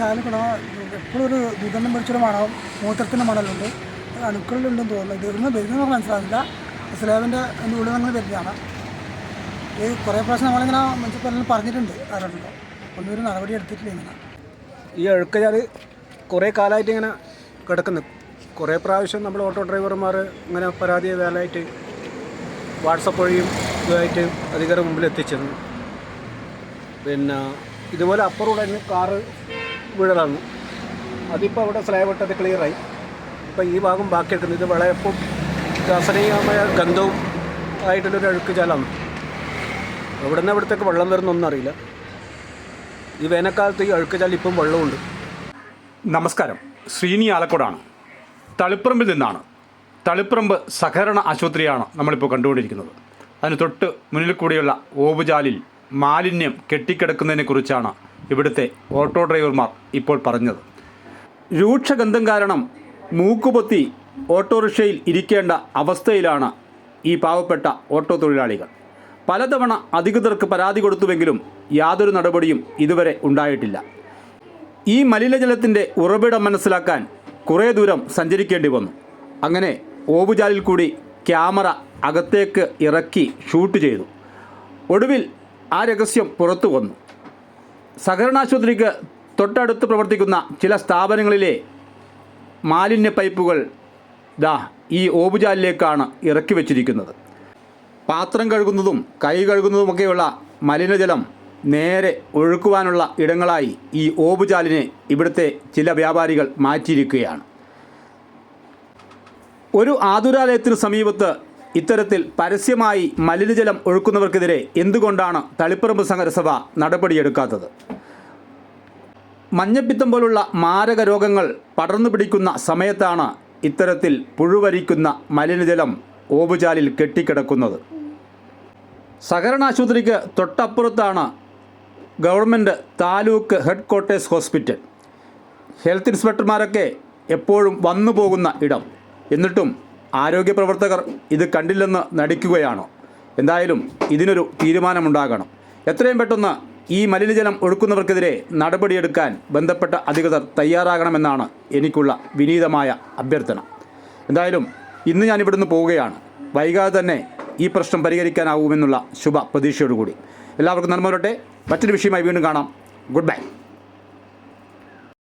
ചായ കിടന്ന എപ്പോഴും ഒരു ദുർഗന്ധം പിടിച്ചൊരു മണവും മൂത്രത്തിന്റെ മണലുണ്ട് അണുക്കളിലുണ്ടെന്ന് തോന്നുന്നു. ഇത് ഇവിടുന്ന് വരുന്നത് മനസ്സിലാവില്ല. സ്ലാബിന്റെ ഉള്ളിൽ നിങ്ങൾ വരുന്നതാണ്. ഈ കുറേ പ്രാവശ്യം നമ്മളിങ്ങനെ മുനിസിപ്പാലിറ്റിയിൽ പറഞ്ഞിട്ടുണ്ട് ആരോടുണ്ടോ? ഒന്നും ഒരു നടപടി എടുത്തിട്ടില്ല ഇങ്ങനെ. ഈ അഴുക്കച്ചാൽ കുറേ കാലമായിട്ട് ഇങ്ങനെ കിടക്കുന്നു. കുറേ പ്രാവശ്യം നമ്മൾ ഓട്ടോ ഡ്രൈവർമാർ ഇങ്ങനെ പരാതി വേലായിട്ട് വാട്സപ്പ് വഴിയും ഇതുമായിട്ട് അധികാരം മുമ്പിൽ എത്തിച്ചിരുന്നു പിന്നെ ഇതുപോലെ അപ്പുറം ഉടനെ കാറ് വീഴലാണ്. അതിപ്പോൾ അവിടെ സ്ലാബ് ഇട്ടത് ക്ലിയറായി ഇപ്പോൾ ഈ ഭാഗം ബാക്കി എടുക്കുന്നത് ഇത് വളരെ ഇപ്പം അസനീയമായ ഗന്ധവും ആയിട്ടുള്ളൊരു അഴുക്ക് ജലമാണ് അവിടെ നിന്ന് അവിടത്തേക്ക് വെള്ളം വരുന്നൊന്നും അറിയില്ല. ഈ വേനൽക്കാലത്ത് ഈ അഴുക്ക് ജലം ഇപ്പം വെള്ളമുണ്ട് നമസ്കാരം. ശ്രീനി ആലക്കോടാണ്. തളിപ്പറമ്പിൽ നിന്നാണ്. തളിപ്പറമ്പ് സഹകരണ ആശുപത്രിയാണ് നമ്മളിപ്പോൾ കണ്ടുകൊണ്ടിരിക്കുന്നത്. അതിന് തൊട്ട് മുന്നിൽ കൂടിയുള്ള ഓവുചാലിൽ മാലിന്യം കെട്ടിക്കിടക്കുന്നതിനെക്കുറിച്ചാണ് ഇവിടുത്തെ ഓട്ടോ ഡ്രൈവർമാർ ഇപ്പോൾ പറഞ്ഞത്. രൂക്ഷഗന്ധം കാരണം മൂക്കുപൊത്തി ഓട്ടോറിക്ഷയിൽ ഇരിക്കേണ്ട അവസ്ഥയിലാണ് ഈ പാവപ്പെട്ട ഓട്ടോ തൊഴിലാളികൾ. പലതവണ അധികൃതർക്ക് പരാതി കൊടുത്തുവെങ്കിലും യാതൊരു നടപടിയും ഇതുവരെ ഉണ്ടായിട്ടില്ല. ഈ മലിനജലത്തിന്റെ ഉറവിടം മനസ്സിലാക്കാൻ കുറേ ദൂരം സഞ്ചരിക്കേണ്ടി വന്നു. അങ്ങനെ ഓവുചാലിൽ കൂടി ക്യാമറ അകത്തേക്ക് ഇറക്കി ഷൂട്ട് ചെയ്തു. ഒടുവിൽ ആ രഹസ്യം പുറത്തു വന്നു. സഹകരണാശുപത്രിക്ക് തൊട്ടടുത്ത് പ്രവർത്തിക്കുന്ന ചില സ്ഥാപനങ്ങളിലെ മാലിന്യ പൈപ്പുകൾ ദാ ഈ ഓവുചാലിലേക്കാണ് ഇറക്കി വച്ചിരിക്കുന്നത്. പാത്രം കഴുകുന്നതും കൈ കഴുകുന്നതുമൊക്കെയുള്ള മലിനജലം നേരെ ഒഴുക്കുവാനുള്ള ഇടങ്ങളായി ഈ ഓവുചാലിനെ ഇവിടുത്തെ ചില വ്യാപാരികൾ മാറ്റിയിരിക്കുകയാണ്. ഒരു ആതുരാലയത്തിന് സമീപത്ത് ഇത്തരത്തിൽ പരസ്യമായി മലിനജലം ഒഴുക്കുന്നവർക്കെതിരെ എന്തുകൊണ്ടാണ് തളിപ്പറമ്പ് നഗരസഭ നടപടിയെടുക്കാത്തത്? മഞ്ഞപ്പിത്തം പോലുള്ള മാരക രോഗങ്ങൾ പടർന്നു പിടിക്കുന്ന സമയത്താണ് ഇത്തരത്തിൽ പുഴുവരിക്കുന്ന മലിനജലം ഓവുചാലിൽ കെട്ടിക്കിടക്കുന്നത്. സഹകരണ ആശുപത്രിക്ക് തൊട്ടപ്പുറത്താണ് government taluk headquarters hospital. Health ഇൻസ്പെക്ടർമാരൊക്കെ എപ്പോഴും വന്നു പോകുന്ന ഇടം. എന്നിട്ടും ആരോഗ്യ പ്രവർത്തകർ ഇത് കണ്ടില്ലെന്ന് നടിക്കുകയാണോ? എന്തായാലും ഇതിനൊരു തീരുമാനമുണ്ടാകണം. എത്രയും പെട്ടെന്ന് ഈ മലിനജലം ഒഴുക്കുന്നവർക്കെതിരെ നടപടിയെടുക്കാൻ ബന്ധപ്പെട്ട അധികൃതർ തയ്യാറാകണമെന്നാണ് എനിക്കുള്ള വിനീതമായ അഭ്യർത്ഥന. എന്തായാലും ഇന്ന് ഞാൻ ഇവിടുന്ന് പോവുകയാണ്. വൈകാതെ തന്നെ ഈ പ്രശ്നം പരിഹരിക്കാനാവുമെന്നുള്ള ശുഭ പ്രതീക്ഷയോടുകൂടി എല്ലാവർക്കും നന്മ വരട്ടെ. മറ്റൊരു വിഷയമായി വീണ്ടും കാണാം. Good bye